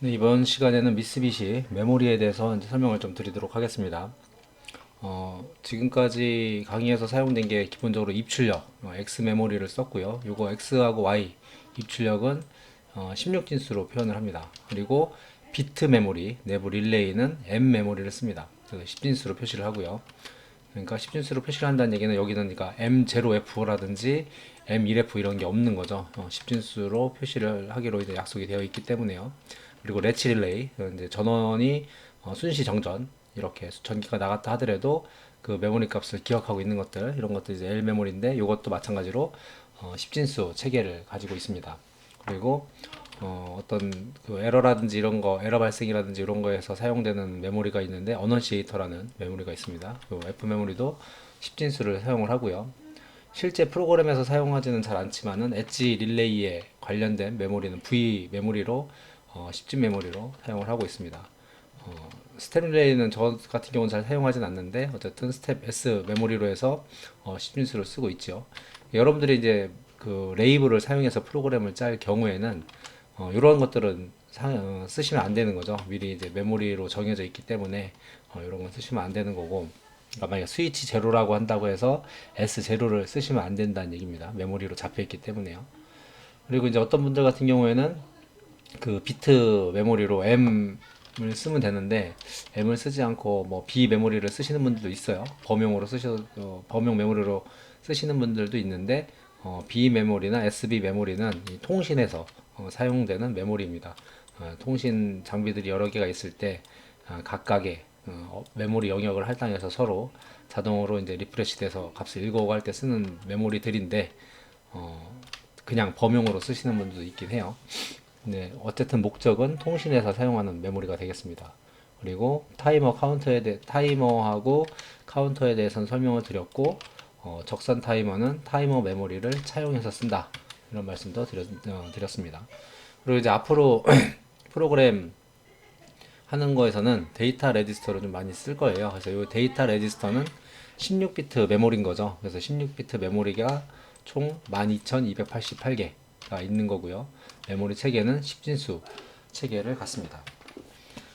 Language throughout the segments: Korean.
네, 이번 시간에는 미쓰비시 메모리에 대해서 설명을 좀 드리도록 하겠습니다. 어, 지금까지 강의에서 사용된 게 기본적으로 입출력 어, X 메모리를 썼고요. 요거 X하고 Y 입출력은 어, 16진수로 표현을 합니다. 그리고 비트 메모리 내부 릴레이는 M 메모리를 씁니다. 그래서 10진수로 표시를 하고요. 그러니까 10진수로 표시를 한다는 얘기는 여기는 그러니까 M0F라든지 M1F 이런 게 없는 거죠. 어, 10진수로 표시를 하기로 약속이 되어 있기 때문에요. 그리고 레치 릴레이 어, 이제 전원이 어, 순시 정전 이렇게 전기가 나갔다 하더라도 그 메모리 값을 기억하고 있는 것들 이런 것들 이제 L 메모리인데 이것도 마찬가지로 어, 10진수 체계를 가지고 있습니다. 그리고 어, 어떤 그 에러라든지 이런 거 에러 발생이라든지 이런 거에서 사용되는 메모리가 있는데 어넌시에이터라는 메모리가 있습니다. 그 F 메모리도 10진수를 사용을 하고요. 실제 프로그램에서 사용하지는 잘 않지만은 엣지 릴레이에 관련된 메모리는 V 메모리로 어, 10진 메모리로 사용을 하고 있습니다. 어, 스텝 릴레이는 저 같은 경우는 잘 사용하진 않는데 어쨌든 스텝 S 메모리로 해서 어, 10진수를 쓰고 있죠. 여러분들이 이제 그 레이블을 사용해서 프로그램을 짤 경우에는 어, 이런 것들은 사- 어, 쓰시면 안 되는 거죠. 미리 이제 메모리로 정해져 있기 때문에 어, 이런 건 쓰시면 안 되는 거고. 그러니까 만약 스위치 제로라고 한다고 해서 S 제로를 쓰시면 안 된다는 얘기입니다. 메모리로 잡혀 있기 때문에요. 그리고 이제 어떤 분들 같은 경우에는 그 비트 메모리로 M을 쓰면 되는데 M을 쓰지 않고 뭐 B 메모리를 쓰시는 분들도 있어요. 범용으로 쓰셔 어, 범용 메모리로 쓰시는 분들도 있는데 어, B 메모리나 SB 메모리는 이 통신에서 어, 사용되는 메모리입니다. 어, 통신 장비들이 여러 개가 있을 때 아, 각각의 어, 메모리 영역을 할당해서 서로 자동으로 이제 리프레시돼서 값을 할때 쓰는 메모리들인데 어, 그냥 범용으로 쓰시는 분들도 있긴 해요. 네, 어쨌든 목적은 통신에서 사용하는 메모리가 되겠습니다. 그리고 타이머 카운터에 대해 타이머하고 카운터에 대해서는 설명을 드렸고 어, 적선 타이머는 타이머 메모리를 차용해서 쓴다 이런 말씀도 드렸, 어, 드렸습니다. 그리고 이제 앞으로 프로그램 하는 거에서는 데이터 레지스터를 좀 많이 쓸 거예요. 그래서 이 데이터 레지스터는 16비트 메모리인 거죠. 그래서 16비트 메모리가 총 12,288개 가 있는 거고요. 메모리 체계는 10진수 체계를 갖습니다.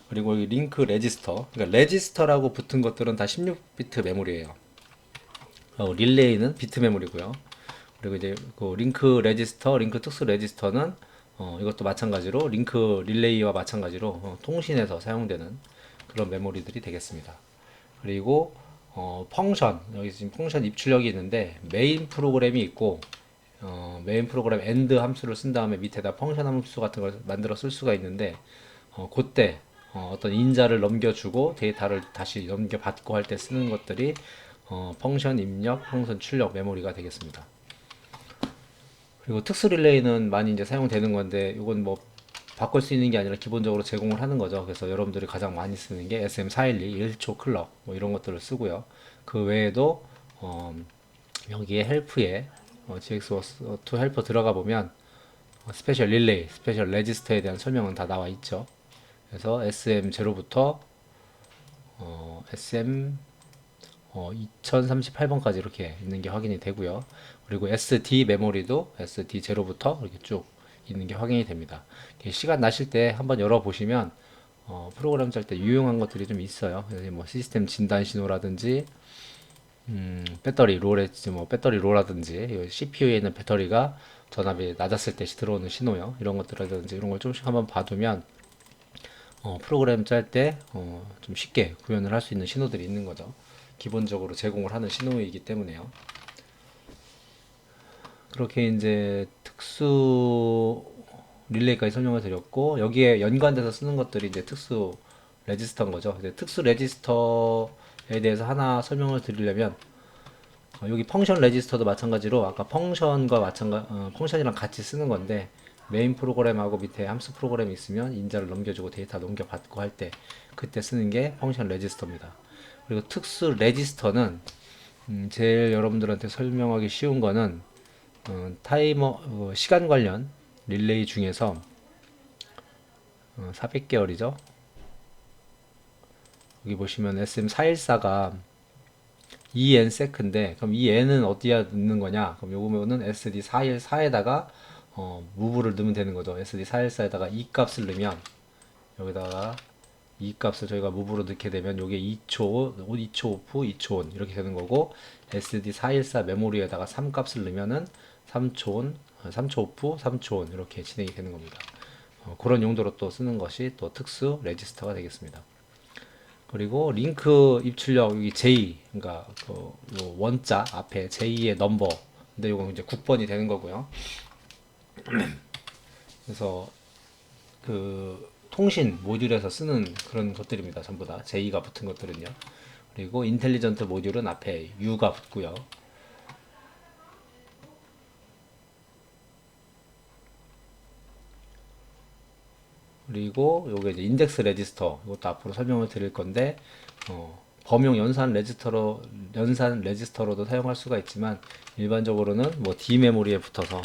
그리고 이 링크 레지스터, 그러니까 레지스터라고 붙은 것들은 다 16비트 메모리예요. 어, 릴레이는 비트 메모리고요. 그리고 이제 그 링크 레지스터, 링크 특수 레지스터는 어, 이것도 마찬가지로 링크 릴레이와 마찬가지로 어, 통신에서 사용되는 그런 메모리들이 되겠습니다. 그리고 어, 펑션 여기 지금 펑션 입출력이 있는데 메인 프로그램이 있고 어, 메인 프로그램 end 함수를 쓴 다음에 밑에다 펑션 함수 같은 걸 만들어 쓸 수가 있는데 어, 그때 어, 어떤 인자를 넘겨주고 데이터를 다시 넘겨받고 할 때 쓰는 것들이 어, 펑션 입력, 펑션 출력 메모리가 되겠습니다. 그리고 특수 릴레이는 많이 이제 사용되는 건데 이건 뭐 바꿀 수 있는 게 아니라 기본적으로 제공을 하는 거죠. 그래서 여러분들이 가장 많이 쓰는 게 SM412 1초 클럭 뭐 이런 것들을 쓰고요. 그 외에도 어, 여기에 헬프에 어, GX2 헬퍼 들어가 보면 어, 스페셜 릴레이, 스페셜 레지스터에 대한 설명은 다 나와 있죠. 그래서 SM0부터 어, SM 어, 2038번까지 이렇게 있는 게 확인이 되고요. 그리고 SD 메모리도 SD0부터 이렇게 쭉 있는 게 확인이 됩니다. 시간 나실 때 한번 열어보시면 어, 프로그램 짤 때 유용한 것들이 좀 있어요. 뭐 시스템 진단 신호라든지 음, 배터리 로레지 뭐 배터리 로라든지 CPU에 있는 배터리가 전압이 낮았을 때 들어오는 신호요. 이런 것들이라든지 이런 걸 조금씩 한번 봐두면 어, 프로그램 짤때 어, 좀 쉽게 구현을 할 수 있는 신호들이 있는 거죠. 기본적으로 제공을 하는 신호이기 때문에요. 그렇게 이제 특수 릴레이까지 설명을 드렸고 여기에 연관돼서 쓰는 것들이 이제 특수 레지스터인 거죠. 이제 특수 레지스터에 대해서 하나 설명을 드리려면 어, 여기 펑션 레지스터도 마찬가지로 아까 펑션과 마찬가 어, 펑션이랑 같이 쓰는 건데 메인 프로그램하고 밑에 함수 프로그램이 있으면 인자를 넘겨주고 데이터 넘겨받고 할 때 그때 쓰는 게 펑션 레지스터입니다. 그리고 특수 레지스터는 음, 제일 여러분들한테 설명하기 쉬운 거는 어, 타이머 어, 시간 관련 릴레이 중에서 어, 400개월이죠. 여기 보시면 SM414가 EN 세크인데 그럼 이 N은 어디에 넣는 거냐? 그럼 요거는 SD414에다가 어, 무브를 넣으면 되는 거죠. SD414에다가 이 값을 넣으면 여기다가 이 값을 저희가 무브로 넣게 되면 요게 2초, 2초 오프, 2초 온 이렇게 되는 거고 SD 414 메모리에다가 3 값을 넣으면은 3초 온, 3초 오프, 3초 온 이렇게 진행이 되는 겁니다. 어, 그런 용도로 또 쓰는 것이 또 특수 레지스터가 되겠습니다. 그리고 링크 입출력 여기 J 그러니까 그요 원자 앞에 J의 넘버 근데 요건 이제 9번이 되는 거고요. 그래서 그 통신 모듈에서 쓰는 그런 것들입니다. 전부 다 J가 붙은 것들은요. 그리고 인텔리전트 모듈은 앞에 U가 붙고요. 그리고 요게 이제 인덱스 레지스터 이것도 앞으로 설명을 드릴 건데 어, 범용 연산 레지스터로 연산 레지스터로도 사용할 수가 있지만 일반적으로는 뭐 D 메모리에 붙어서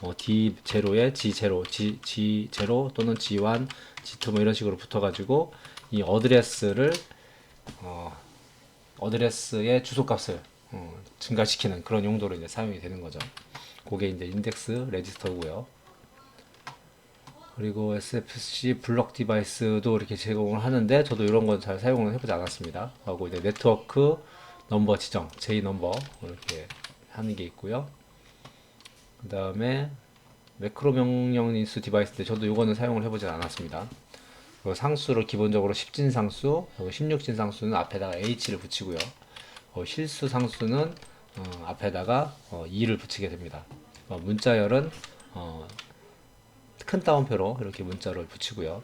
뭐 D 제로에 G 제로, G G 제로 또는 G1, G2 뭐 이런 식으로 붙어가지고 이 어드레스를 어, 어드레스의 주소값을 어, 증가시키는 그런 용도로 이제 사용이 되는 거죠. 그게 이제 인덱스 레지스터고요. 그리고 SFC 블록 디바이스도 이렇게 제공을 하는데 저도 이런 건 잘 사용을 해보지 않았습니다. 하고 이제 네트워크 넘버 지정, J 넘버 이렇게 하는 게 있고요. 그 다음에 매크로 명령 인수 디바이스인데 저도 이거는 사용을 해보지 않았습니다. 그 상수를 기본적으로 10진 상수, 그리고 16진 상수는 앞에다가 H를 붙이고요. 어, 실수 상수는 어, 앞에다가 어, 2를 붙이게 됩니다. 어, 문자열은 어, 큰 따옴표로 이렇게 문자를 붙이고요.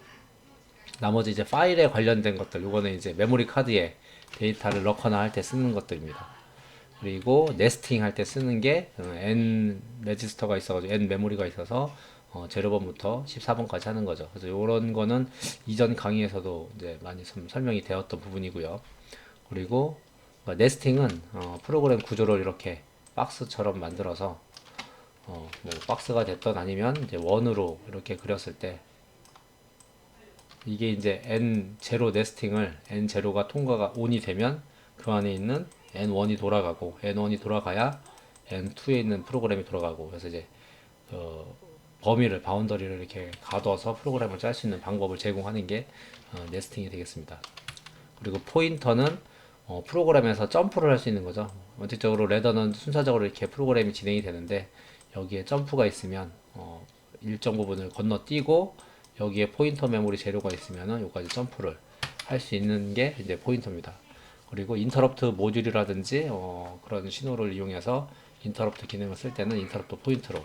나머지 이제 파일에 관련된 것들, 요거는 이제 메모리 카드에 데이터를 넣거나 할 때 쓰는 것들입니다. 그리고 네스팅 할 때 쓰는 게 어, N 레지스터가 있어가지고 N 메모리가 있어서 어, 0번부터 14번까지 하는 거죠. 그래서 요런 거는 이전 강의에서도 이제 많이 좀 설명이 되었던 부분이고요. 그리고 어, 네스팅은 어, 프로그램 구조를 이렇게 박스처럼 만들어서 어, 뭐 박스가 됐던 아니면 이제 원으로 이렇게 그렸을 때 이게 이제 n 제로 네스팅을 n 제로가 통과가 on이 되면 그 안에 있는 n1이 돌아가고 n1이 돌아가야 n2에 있는 프로그램이 돌아가고 그래서 이제 어, 범위를 바운더리를 이렇게 가둬서 프로그램을 짤 수 있는 방법을 제공하는 게 어, 네스팅이 되겠습니다. 그리고 포인터는 어, 프로그램에서 점프를 할 수 있는 거죠. 원칙적으로 레더는 순차적으로 이렇게 프로그램이 진행이 되는데 여기에 점프가 있으면 어, 일정 부분을 건너뛰고 여기에 포인터 메모리 재료가 있으면은 여기까지 점프를 할 수 있는 게 이제 포인터입니다. 그리고 인터럽트 모듈이라든지 어, 그런 신호를 이용해서 인터럽트 기능을 쓸 때는 인터럽트 포인트로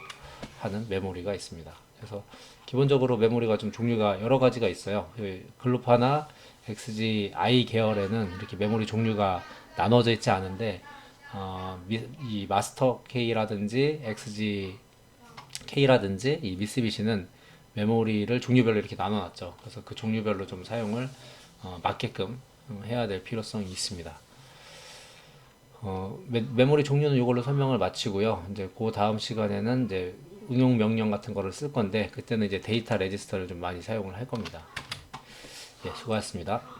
하는 메모리가 있습니다. 그래서 기본적으로 메모리가 좀 종류가 여러 가지가 있어요. 그 글루파나 XGI 계열에는 이렇게 메모리 종류가 나눠져 있지 않은데 어, 미, 이 마스터 K라든지 XG K라든지 이 미쓰비시는 메모리를 종류별로 이렇게 나눠놨죠. 그래서 그 종류별로 좀 사용을 어, 맞게끔 어, 해야 될 필요성이 있습니다. 어, 메, 메모리 종류는 이걸로 설명을 마치고요. 이제 그 다음 시간에는 이제 응용 명령 같은 거를 쓸 건데 그때는 이제 데이터 레지스터를 좀 많이 사용을 할 겁니다. 예, 수고하셨습니다.